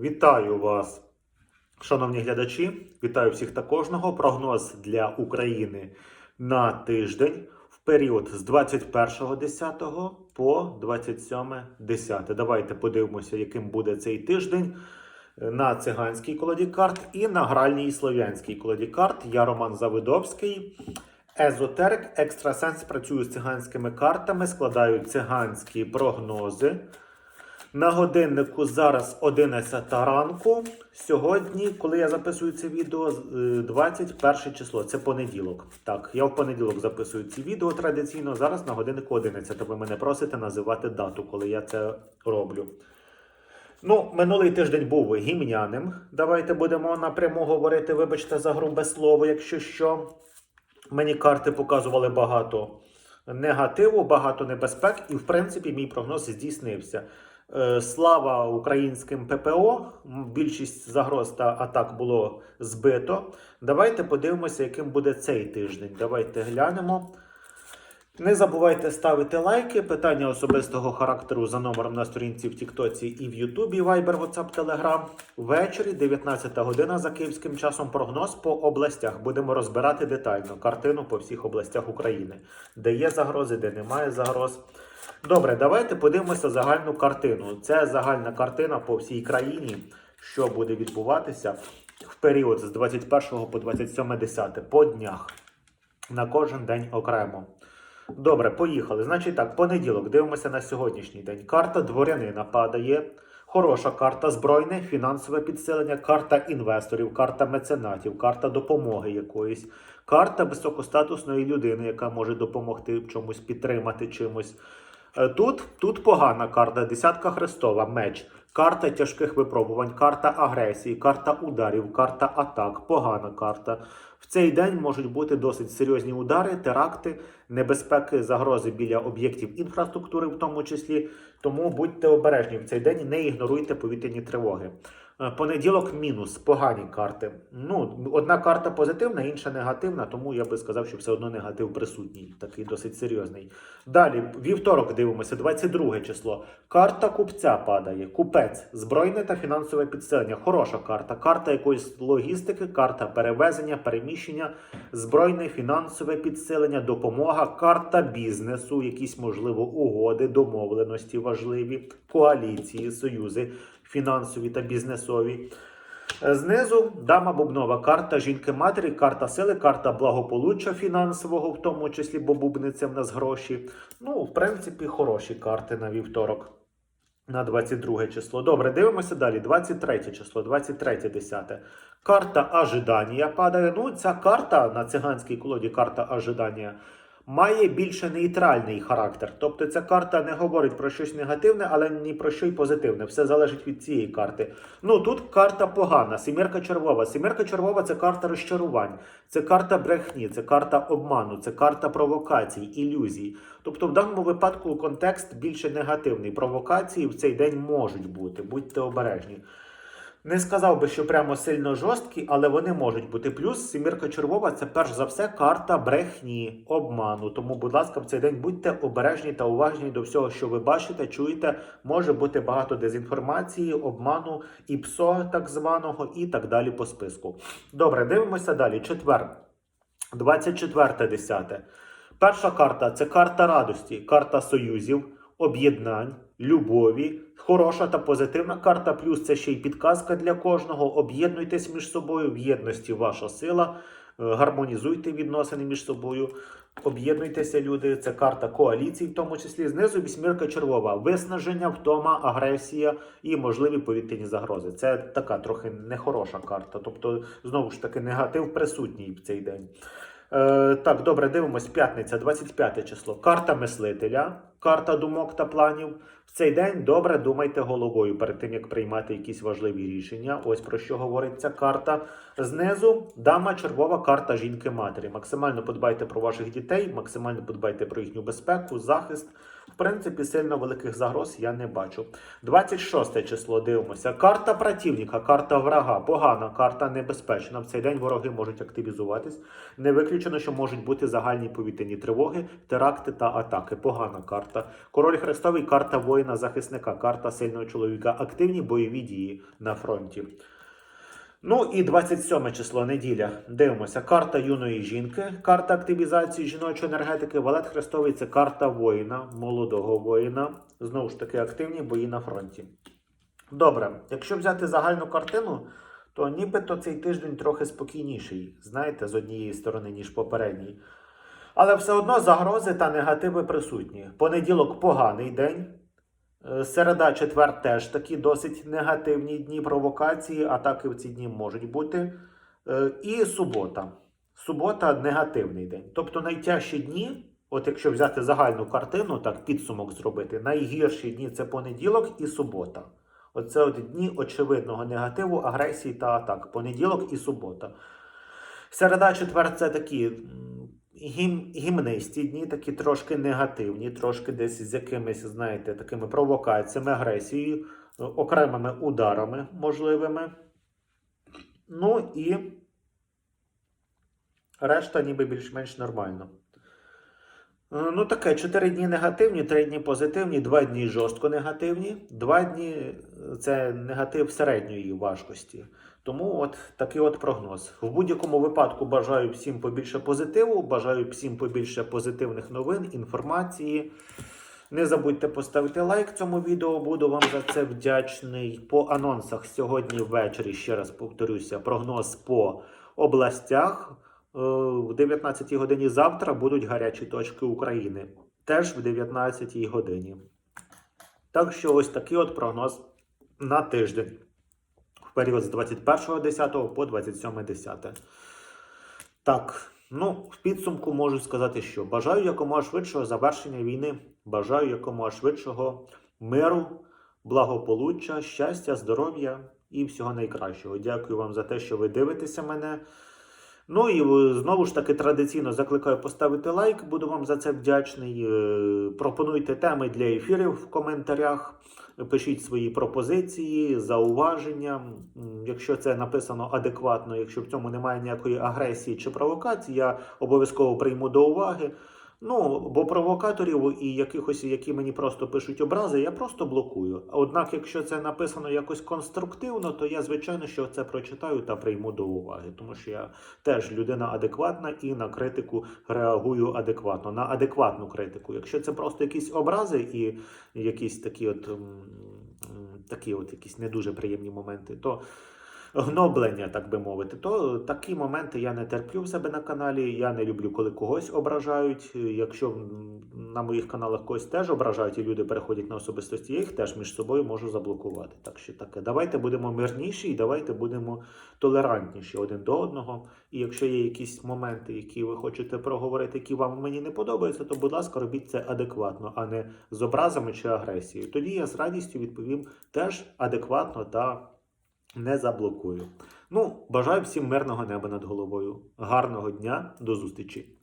Вітаю вас, шановні глядачі. Вітаю всіх та кожного. Прогноз для України на тиждень в період з 21.10 по 27.10. Давайте подивимося, яким буде цей тиждень на циганській колоді карт і на гральній слов'янській колоді карт. Я Роман Завидовський. Езотерик, екстрасенс працюю з циганськими картами, складаю циганські прогнози. На годиннику зараз 11 ранку. Сьогодні, коли я записую це відео, е, 21 число, це понеділок. Так, я в понеділок записую ці відео традиційно. Зараз на годиннику 11. Ви мене просите називати дату, коли я це роблю. Ну, минулий тиждень був гімняним. Давайте будемо напряму говорити. Вибачте за грубе слово, якщо що. Мені карти показували багато негативу, багато небезпек, і в принципі мій прогноз здійснився. Е, Слава українським ППО. Більшість загроз та атак було збито. Давайте подивимося, яким буде цей тиждень. Давайте глянемо. Не забувайте ставити лайки. Питання особистого характеру за номером на сторінці в Тіктоці і в Ютубі, Viber, WhatsApp, Telegram. Ввечері, 19 година за київським часом. Прогноз по областях. Будемо розбирати детально картину по всіх областях України, де є загрози, де немає загроз. Добре, давайте подивимося загальну картину. Це загальна картина по всій країні, що буде відбуватися в період з 21 по 27.10 по днях. На кожен день окремо. Добре, поїхали. Значить так, понеділок. Дивимося на сьогоднішній день. Карта дворянина падає. Хороша карта збройне, фінансове підсилення, карта інвесторів, карта меценатів, карта допомоги якоїсь, карта високостатусної людини, яка може допомогти чомусь підтримати чимось. Е, Тут, тут погана карта, десятка Христова, меч, карта тяжких випробувань, карта агресії, карта ударів, карта атак, погана карта. В цей день можуть бути досить серйозні удари, теракти, небезпеки, загрози біля об'єктів інфраструктури, в тому числі. Тому будьте обережні в цей день, не ігноруйте повітряні тривоги. Е, Понеділок мінус, погані карти. Ну, одна карта позитивна, інша негативна, тому я би сказав, що все одно негатив присутній, такий досить серйозний. Далі, вівторок дивимося, 22 число. Карта купця падає. Купець, збройне та фінансове підсилення. Хороша карта. Карта якоїсь логістики, карта перевезення, переміщення, збройне, фінансове підсилення, допомога, карта бізнесу, якісь можливо угоди, домовленості важливі, коаліції, союзи фінансові та бізнесові. Е, Знизу дама бубнова карта жінки-матері, карта сили, карта благополуччя фінансового, в тому числі, бо бубниця в нас гроші. Ну, в принципі, хороші карти на вівторок. На 22 число. Добре, дивимося далі. 23 число, 23 10. Карта ожидання падає. Ну, ця карта на циганській колоді, карта ожидання, має більше нейтральний характер. Тобто ця карта не говорить про щось негативне, але ні про що й позитивне. Все залежить від цієї карти. Ну тут карта погана, сімірка червова. Сімірка червова це карта розчарувань, це карта брехні, це карта обману, це карта провокацій, ілюзій. Тобто, в даному випадку контекст більше негативний. Провокації в цей день можуть бути. Будьте обережні. Не сказав би, що прямо сильно жорсткі, але вони можуть бути. Плюс сімірка червова це перш за все карта брехні, обману. Тому, будь ласка, в цей день будьте обережні та уважні до всього, що ви бачите, чуєте. Може бути багато дезінформації, обману і ПСО так званого, і так далі по списку. Добре, дивимося далі. Четвер, 24.10. Перша карта це карта радості, карта союзів, об'єднань, любові. Хороша та позитивна карта. Плюс це ще й підказка для кожного. Об'єднуйтесь між собою. В єдності ваша сила. Е, Гармонізуйте відносини між собою. Об'єднуйтеся, люди. Це карта коаліції, в тому числі. Знизу вісьмірка червова. Виснаження, втома, агресія і можливі повітряні загрози. Це така трохи нехороша карта. Тобто, знову ж таки, негатив присутній в цей день. Е, так, добре, дивимось. П'ятниця, 25 число. Карта мислителя, карта думок та планів. В цей день добре думайте головою перед тим, як приймати якісь важливі рішення. Ось про що говорить ця карта. Знизу дама червова карта жінки-матері. Максимально подбайте про ваших дітей, максимально подбайте про їхню безпеку, захист. В принципі, сильно великих загроз я не бачу. 26 число дивимося. Карта противника, карта врага. Погана карта небезпечна. В цей день вороги можуть активізуватись. Не виключено, що можуть бути загальні повітряні тривоги, теракти та атаки. Погана карта. Король Хрестовий, карта воїна-захисника, карта сильного чоловіка. Активні бойові дії на фронті. Ну і 27 число неділя. Дивимося. Карта юної жінки, карта активізації жіночої енергетики. Валет Хрестовий це карта воїна, молодого воїна. Знову ж таки, активні бої на фронті. Добре, якщо взяти загальну картину, то нібито цей тиждень трохи спокійніший, знаєте, з однієї сторони, ніж попередній. Але все одно загрози та негативи присутні. Понеділок поганий день. Е, Середа, четвер теж такі досить негативні дні провокації, атаки в ці дні можуть бути. Е, І субота. Субота негативний день. Тобто найтяжчі дні, от якщо взяти загальну картину, так підсумок зробити, найгірші дні це понеділок і субота. Оце от дні очевидного негативу, агресії та атак. Понеділок і субота. Середа, четвер це такі гім, гімнисті дні, такі трошки негативні, трошки десь з якимись, знаєте, такими провокаціями, агресією, е, окремими ударами можливими. Ну і решта ніби більш-менш нормально. Е, Ну, таке, 4 дні негативні, 3 дні позитивні, 2 дні жорстко негативні, 2 дні е, це негатив середньої важкості. Тому от такий от прогноз. В будь-якому випадку бажаю всім побільше позитиву, бажаю всім побільше позитивних новин, інформації. Не забудьте поставити лайк цьому відео, буду вам за це вдячний. По анонсах сьогодні ввечері, ще раз повторюся, прогноз по областях. Е, В 19 годині завтра будуть гарячі точки України. Теж в 19 годині. Так що ось такий от прогноз на тиждень. В період з 21.10 по 27.10. Так, ну, в підсумку можу сказати, що бажаю якомога швидшого завершення війни. Бажаю якомога швидшого миру, благополуччя, щастя, здоров'я і всього найкращого. Дякую вам за те, що ви дивитеся мене. Ну і е, знову ж таки традиційно закликаю поставити лайк, буду вам за це вдячний. Е, Пропонуйте теми для ефірів в коментарях, пишіть свої пропозиції, зауваження. Якщо це написано адекватно, якщо в цьому немає ніякої агресії чи провокації, я обов'язково прийму до уваги. Ну, бо провокаторів і якихось, які мені просто пишуть образи, я просто блокую. Однак, якщо це написано якось конструктивно, то я звичайно що це прочитаю та прийму до уваги, тому що я теж людина адекватна і на критику реагую адекватно, на адекватну критику. Якщо це просто якісь образи і якісь такі от такі от якісь не дуже приємні моменти, то гноблення, так би мовити, то такі моменти я не терплю в себе на каналі. Я не люблю, коли когось ображають. Якщо на моїх каналах когось теж ображають і люди переходять на особистості, я їх теж між собою можу заблокувати. Так що таке, давайте будемо мирніші і давайте будемо толерантніші один до одного. І якщо є якісь моменти, які ви хочете проговорити, які вам мені не подобаються, то будь ласка, робіть це адекватно, а не з образами чи агресією. Тоді я з радістю відповім теж адекватно та не заблокую. Ну, бажаю всім мирного неба над головою. Гарного дня, до зустрічі!